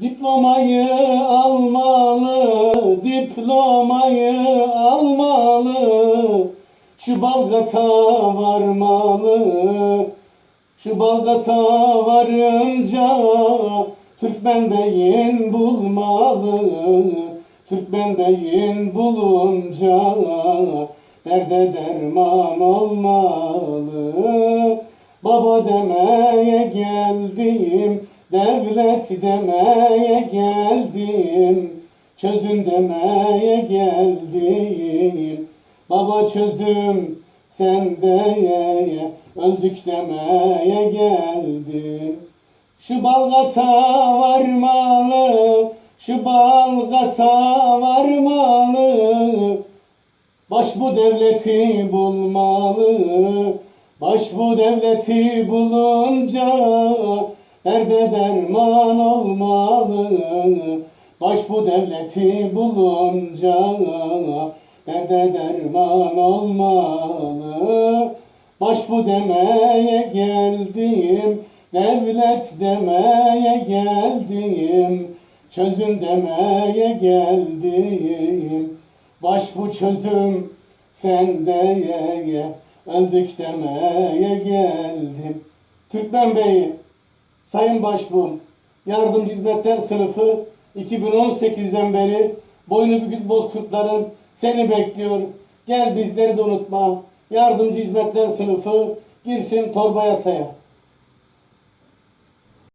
Diplomayı almalı, diplomayı almalı. Şu Balgat'a varmalı, şu Balgat'a varınca Türkmen beyin bulmalı, Türkmen beyin bulunca Derde derman olmalı. Baba demeye geldim, devlet demeye geldim, çözün demeye geldim. Baba çözüm sende, öldük demeye geldim. Şu Balgat'a varmalı, şu Balgat'a varmalı. Baş bu devleti bulmalı, baş bu devleti bulunca derde derman olmalı. Baş bu devleti bulunca derde derman olmalı. Baş bu demeye geldim, devlet demeye geldim, çözüm demeye geldim. Baş bu çözüm sende ye ye, öldük demeye geldim. Türkmen Bey, Sayın Başbuğum, Yardım Hizmetler Sınıfı 2018'den beri boynu bükük bozkurtların seni bekliyor. Gel bizleri de unutma. Yardımcı Hizmetler Sınıfı girsin torba yasaya.